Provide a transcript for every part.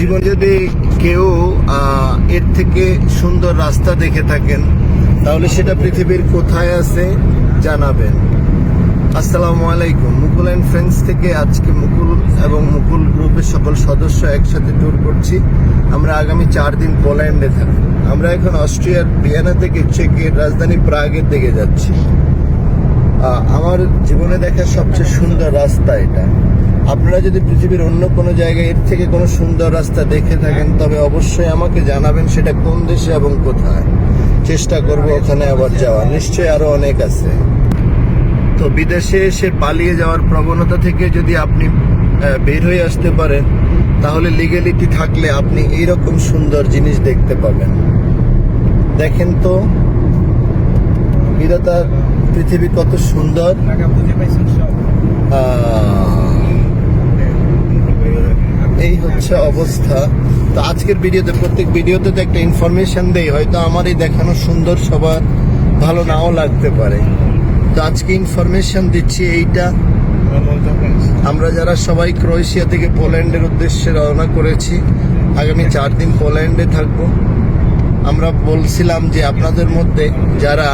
জীবন যদি কেউ এর থেকে সুন্দর রাস্তা দেখে থাকেন, তাহলে সেটা পৃথিবীর কোথায় আছে জানাবেন। আসসালামু আলাইকুম। মুকুল অ্যান্ড ফ্রেন্ডস থেকে আজকে মুকুল এবং মুকুল গ্রুপের সকল সদস্য একসাথে ট্যুর করছি। আমরা আগামী চার দিন পোল্যান্ডে থাকব। আমরা এখন অস্ট্রিয়ার ভিয়েনা থেকে চেকের রাজধানী প্রাগের দিকে যাচ্ছি। আমার জীবনে দেখা সবচেয়ে সুন্দর রাস্তা এটা। আপনারা যদি পৃথিবীর অন্য কোনো জায়গায় এর থেকে কোনো সুন্দর রাস্তা দেখে থাকেন তবে অবশ্যই আমাকে জানাবেন সেটা কোন দেশে এবং কোথায়। চেষ্টা করব ওখানে আবার যাওয়া নিশ্চয়ই আরও অনেক আছে। তো বিদেশে এসে পালিয়ে যাওয়ার প্রবণতা থেকে যদি আপনি আহ, বের হয়ে আসতে পারেন তাহলে লিগেলিটি থাকলে আপনি এইরকম সুন্দর জিনিস দেখতে পাবেন। দেখেন তো বিধাতা পৃথিবী কত সুন্দর টাকা বুঝে পাইছেন সব আহ, এই হচ্ছে অবস্থা। তো আজকের ভিডিওতে, প্রত্যেক ভিডিওতে তো একটা ইনফরমেশন দেই, হয়তো আমার এই দেখানো সুন্দর, সবার ভালো নাও লাগতে পারে। তো আজকে ইনফরমেশন দিচ্ছি এইটা। আমরা যারা সবাই ক্রোয়েশিয়া থেকে পোল্যান্ডের উদ্দেশ্যে রওনা করেছি, আগামী চার দিন পোল্যান্ডে থাকব। আমরা বলছিলাম যে আপনাদের মধ্যে যারা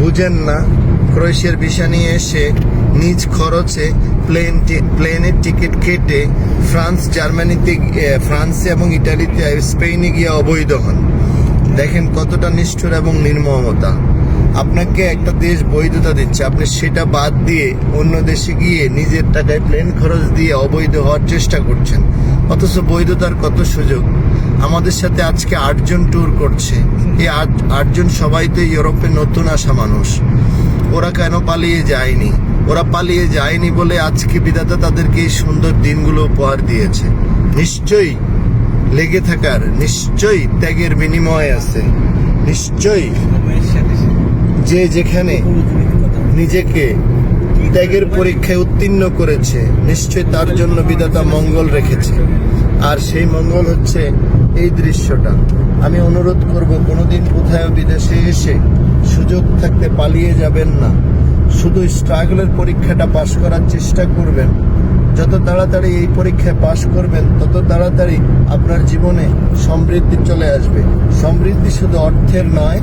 বুঝেন না, ক্রোয়েশিয়ার ভিসা নিয়ে এসে নিজ খরচে প্লেন প্লেনের টিকিট কেটে ফ্রান্স, জার্মানিতে ফ্রান্সে এবং ইটালিতে স্পেনে গিয়ে অবৈধ হন। দেখেন কতটা নিষ্ঠুর এবং নির্মমতা। আপনাকে একটা দেশ বৈধতা দিচ্ছে। আপনি সেটা বাদ দিয়ে অন্য দেশে গিয়ে নিজের টাকায় প্লেন খরচ দিয়ে অবৈধ হওয়ার চেষ্টা করছেন। অথচ বৈধতার কত সুযোগ। আমাদের সাথে আজকে আটজন ট্যুর করছে। এই আট, আটজন সবাই তো ইউরোপে নতুন আসা মানুষ। ওরা কেন পালিয়ে যায়নি? ওরা পালিয়ে যায়নি বলে আজকে বিধাতা তাদেরকে এই সুন্দর দিনগুলো উপহার দিয়েছে। নিশ্চয়ই লেগে থাকার, নিশ্চয়ই ত্যাগের বিনিময় আছে। নিশ্চয়ই যে যেখানে নিজেকে ত্যাগের পরীক্ষায় উত্তীর্ণ করেছে নিশ্চয় তার জন্য বিধাতা মঙ্গল রেখেছে। আর সেই মঙ্গল হচ্ছে এই দৃশ্যটা। আমি অনুরোধ করব, কোনোদিন কোথায় বিদেশে এসে সুযোগ থাকতে পালিয়ে যাবেন না। শুধু স্ট্রাগলের পরীক্ষাটা পাশ করার চেষ্টা করবেন। যত তাড়াতাড়ি এই পরীক্ষায় পাশ করবেন, তত তাড়াতাড়ি আপনার জীবনে সমৃদ্ধি চলে আসবে। সমৃদ্ধি শুধু অর্থের নয়,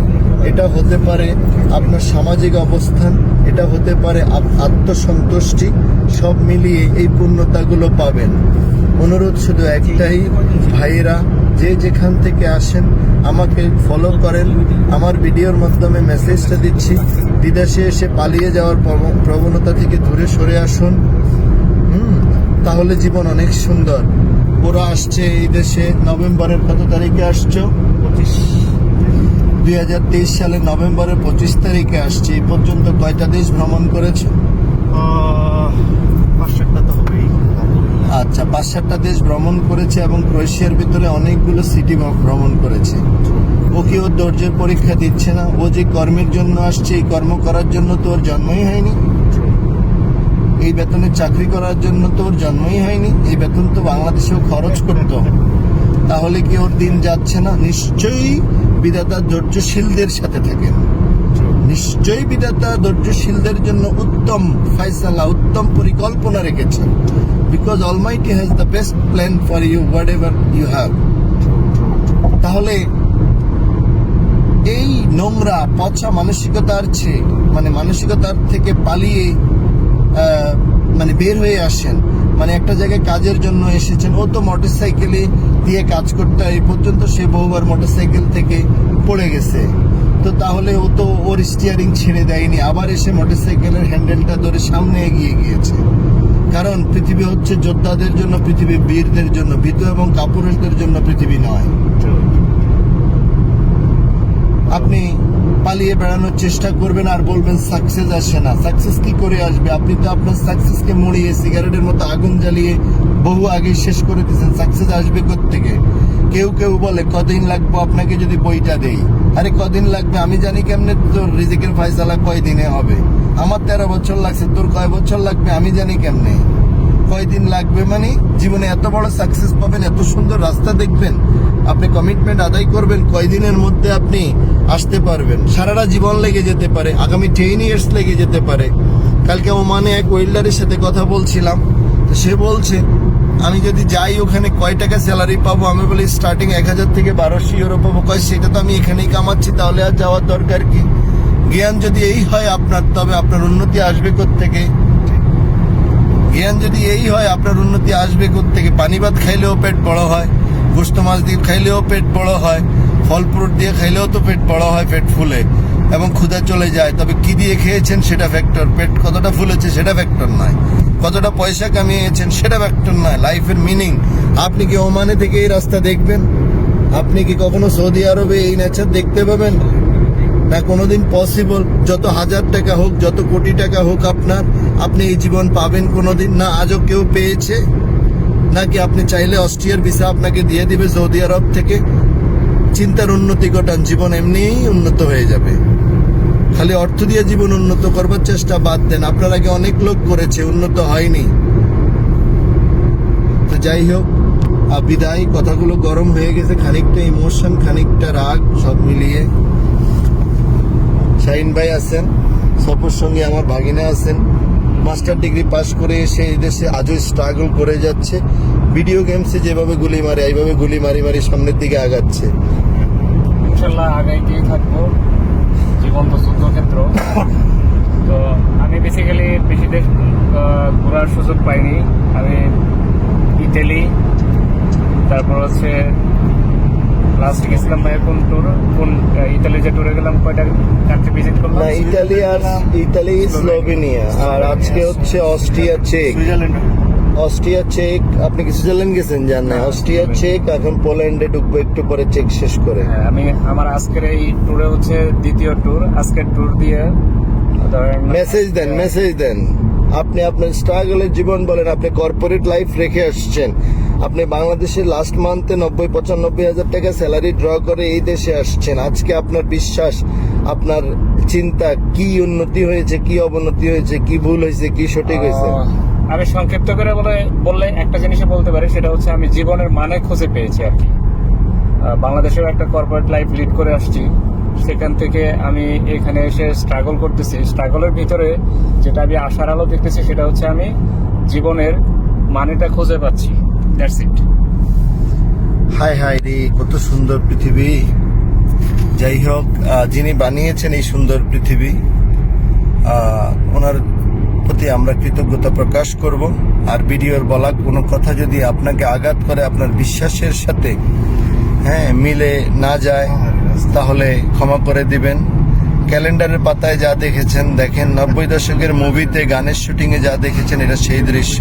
এটা হতে পারে আপনার সামাজিক অবস্থান, এটা হতে পারে আত্মসন্তুষ্টি, সব মিলিয়ে এই পূর্ণতাগুলো পাবেন। অনুরোধ শুধু একটাই, ভাইয়েরা যে যেখান থেকে আসেন আমাকে ফলো করেন। আমার ভিডিওর মাধ্যমে মেসেজটা দিচ্ছি। বিদেশে এসে পালিয়ে যাওয়ার প্রবণতা থেকে দূরে সরে আসুন। হুম তাহলে জীবন অনেক সুন্দর। ওরা আসছে এই দেশে নভেম্বরের কত তারিখে আসছো? পঁচিশ। দুই হাজার তেইশ সালের নভেম্বরের পঁচিশ তারিখে আসছে। এই পর্যন্ত কয়টা দেশ ভ্রমণ করেছে? তো হবেই। আচ্ছা পাঁচ সাতটা দেশ ভ্রমণ করেছে এবং ক্রোয়েশিয়ার ভিতরে অনেকগুলো সিটি ভ্রমণ করেছে। ও কি ওর ধৈর্যের পরীক্ষা দিচ্ছে না? ও যে কর্মের জন্য আসছে, এই কর্ম করার জন্য তো ওর জন্মই হয়নি। এই বেতনে চাকরি করার জন্য তো ওর জন্মই হয়নি। এই বেতন তো বাংলাদেশেও খরচ করতো। তাহলে কি ওর দিন যাচ্ছে না? নিশ্চয়ই বিধাতা ধৈর্যশীলদের সাথে থাকেন। নিশ্চয়ই বিধাতা ধৈর্যশীলদের জন্য উত্তম ফাইসালা, উত্তম পরিকল্পনা রেখেছেন। Because almighty has the best plan for you whatever you have তাহলে এই নোংরা, পচা মানসিকতার চেয়ে মানে মানসিকতার থেকে পালিয়ে মানে বের হয়ে আসেন। মানে একটা জায়গায় কাজের জন্য এসেছেন। ও তো মোটর সাইকেলে দিয়ে কাজ করতে, এই পর্যন্ত সে বহুবার মোটর সাইকেল থেকে পড়ে গেছে। তো তাহলে ও তো, ওর স্টিয়ারিং ছেড়ে দেয়নি। আবার এসে মোটর সাইকেলের হ্যান্ডেলটা ধরে সামনে এগিয়ে গিয়েছে। কারণ পৃথিবী হচ্ছে যোদ্ধাদের জন্য পৃথিবী, বীরদের জন্য, ভীত এবং কাপুরুষদের জন্য পৃথিবী নয়। আপনি পালিয়ে বেড়ানোর চেষ্টা করবেন আর বলবেন সাকসেস আসে না। সাকসেস কি করে আসবে? আপনি তো আপনার সাকসেসকে মরিয়ে সিগারেটের মতো আগুন জ্বালিয়ে বহু আগে শেষ করে দিয়েছেন। সাকসেস আসবে থেকে কেউ কেউ বলে, কদিন লাগবে আপনাকে যদি বইটা দেই? আরে, কদিন লাগবে? আমি জানি কেমনে তোর রিজিকের ফয়সালা কয়দিনে হবে। আমার তেরো বছর লাগছে, তোর কয় বছর লাগবে আমি জানি কেমনে? কয়দিন লাগবে মানে? জীবনে এত বড় সাকসেস পাবেন, এত সুন্দর রাস্তা দেখবেন। আপনি কমিটমেন্ট আদায় করবেন, কয়দিনের মধ্যে আপনি আসতে পারবেন। সারাটা জীবন লেগে যেতে পারে, আগামী টেন ইয়ার্স লেগে যেতে পারে। কালকে ওমানে এক ওয়েল্ডারের সাথে কথা বলছিলাম, তো সে বলছে, আমি যদি যাই ওখানে কয় টাকা স্যালারি পাবো? আমি বলি স্টার্টিং এক হাজার থেকে বারোশো ইউরো পাবো। কয়, সেটা তো আমি এখানেই কামাচ্ছি, তাহলে আর যাওয়ার দরকার কি? জ্ঞান যদি এই হয় আপনার, তবে আপনার উন্নতি আসবে থেকে জ্ঞান যদি এই হয়, আপনার উন্নতি আসবে থেকে পানি ভাত খাইলেও পেট বড় হয়, গোস্ত মাছ দিয়ে খাইলেও পেট বড় হয়, ফল ফ্রুট দিয়ে খাইলেও তো পেট বড় হয়, পেট ফুলে এবং ক্ষুধা চলে যায়। তবে কি দিয়ে খেয়েছেন সেটা ফ্যাক্টর পেট কতটা ফুলেছে সেটা ফ্যাক্টর নয়। কতটা পয়সা কামিয়েছেন সেটা ফ্যাক্টর নয়। লাইফের মিনিং আপনি কি ওমানে থেকে এই রাস্তা দেখবেন? আপনি কি কখনো সৌদি আরবে এই নেচার দেখতে পাবেন? না কোনোদিন পসিবল যত হাজার টাকা হোক, যত কোটি টাকা হোক আপনার, আপনি এই জীবন পাবেন কোনোদিন। না আজও কেউ পেয়েছে? নাকি আপনি চাইলে অস্ট্রিয়ার ভিসা আপনাকে দিয়ে দিবে সৌদি আরব থেকে? চিন্তার উন্নতি ঘটান, জীবন এমনিই উন্নত হয়ে যাবে। খালি অর্থ দিয়ে জীবন উন্নত করবার চেষ্টা বাদ দেন। আপনার আগে অনেক লোক করেছে, উন্নত হয়নি। তো যাই হোক বিদায়। কথাগুলো গরম হয়ে গেছে, খানিকটা ইমোশন খানিকটা রাগ, সব মিলিয়ে। শাহিন ভাই আছেন, সফর সঙ্গে আমার ভাগিনা আছেন। মাস্টার ডিগ্রি পাশ করে এসে এই দেশে আজও স্ট্রাগল করে যাচ্ছে। ভিডিও গেমসে যেভাবে গুলি মারে, এইভাবে গুলি মারি মারি সামনের দিকে আগাচ্ছে। ইনশাল্লাহ আগাইতেই থাকব। জীবন তো যুদ্ধক্ষেত্র। তো আমি বেসিক্যালি বেশি দেশ ঘোরার সুযোগ পাইনি। আমি ইটালি তারপর হচ্ছে লাস্ট গেছিলাম ভাই কোন ট্যুর কোন ইতালি যে ট্যুরে গেলাম কয়টা কান্ট্রি ভিজিট করলাম? না ইতালি আর ইতালি স্লোভেনিয়া আর আজকে হচ্ছে অস্ট্রিয়া চেক অস্ট্রিয়া চেক আপনি কি সুইজারল্যান্ড গেছেন? জান না। অস্ট্রিয়া চেক এখন পোল্যান্ডে ঢুকবো একটু পরে চেক শেষ করে। হ্যাঁ, আমি আমার আজকের এই ট্যুরে হচ্ছে দ্বিতীয় ট্যুর আজকের ট্যুর দিয়ে মেসেজ দেন মেসেজ দেন। আপনি আপনার স্ট্রাগলের জীবন বলেন আপনি কর্পোরেট লাইফ রেখে আসছেন। আপনি বাংলাদেশের লাস্ট মান্থে নব্বই পঁচানব্বই হাজার টাকা স্যালারি ড্র করে এই দেশে আসছেন। আজকে আপনার বিশ্বাস, আপনার চিন্তা কি উন্নতি হয়েছে, কি অবনতি হয়েছে, কি ভুল হয়েছে, কি সঠিক হয়েছে? আমি সংক্ষিপ্ত করে বলে, বললে একটা জিনিসই বলতে পারি, সেটা হচ্ছে আমি জীবনের মানে খুঁজে পেয়েছি আর কি। বাংলাদেশের একটা কর্পোরেট লাইফ লিড করে আসছি। সেখান থেকে আমি এখানে এসে স্ট্রাগল করতেছি। স্ট্রাগলের ভিতরে যেটা আমি আশার আলো দেখতেছি, সেটা হচ্ছে আমি জীবনের মানেটা খুঁজে পাচ্ছি। দ্যাটস ইট হাই হাই রে কত সুন্দর পৃথিবী। যাই হোক যিনি বানিয়েছেন এই সুন্দর পৃথিবী ওনার প্রতি আমরা কৃতজ্ঞতা প্রকাশ করব। আর ভিডিওর বলা কোনো কথা যদি আপনাকে আঘাত করে, আপনার বিশ্বাসের সাথে হ্যাঁ মিলে না যায়, তাহলে ক্ষমা করে দিবেন। ক্যালেন্ডারের পাতায় যা দেখেছেন, দেখেন, নব্বই দশকের মুভিতে গানের শুটিংয়ে যা দেখেছেন, এটা সেই দৃশ্য।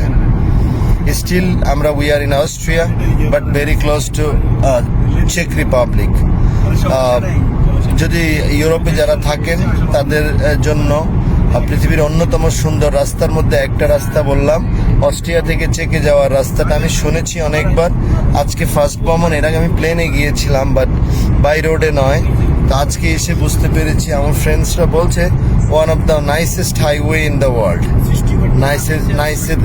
স্টিল আমরা we are in Austria but very close to check Republic যদি ইউরোপে যারা থাকেন তাদের আহ, জন্য পৃথিবীর অন্যতম সুন্দর রাস্তার মধ্যে একটা রাস্তা বললাম অস্ট্রিয়া থেকে চেকে যাওয়ার রাস্তাটা আমি শুনেছি অনেকবার। আজকে ফার্স্ট ভ্রমণ এর আগে আমি প্লেনে গিয়েছিলাম বাট বাই রোডে নয়। তো আজকে এসে বুঝতে পেরেছি আমার ফ্রেন্ডসরা বলছে one of the nicest highway in the world নাইসের নাইসের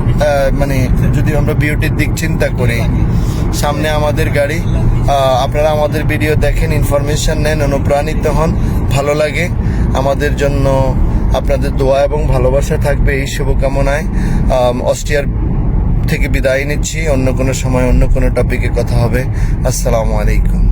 মানে যদি আমরা বিউটির দিক চিন্তা করি, সামনে আমাদের গাড়ি আপনারা আমাদের ভিডিও দেখেন ইনফরমেশন নেন, অনুপ্রাণিত হন, ভালো লাগে। আমাদের জন্য আপনাদের দোয়া এবং ভালোবাসা থাকবে এই শুভকামনায়। অস্ট্রিয়ার থেকে বিদায় নিচ্ছি, অন্য কোনো সময় অন্য কোনো টপিকে কথা হবে। আসসালামু আলাইকুম।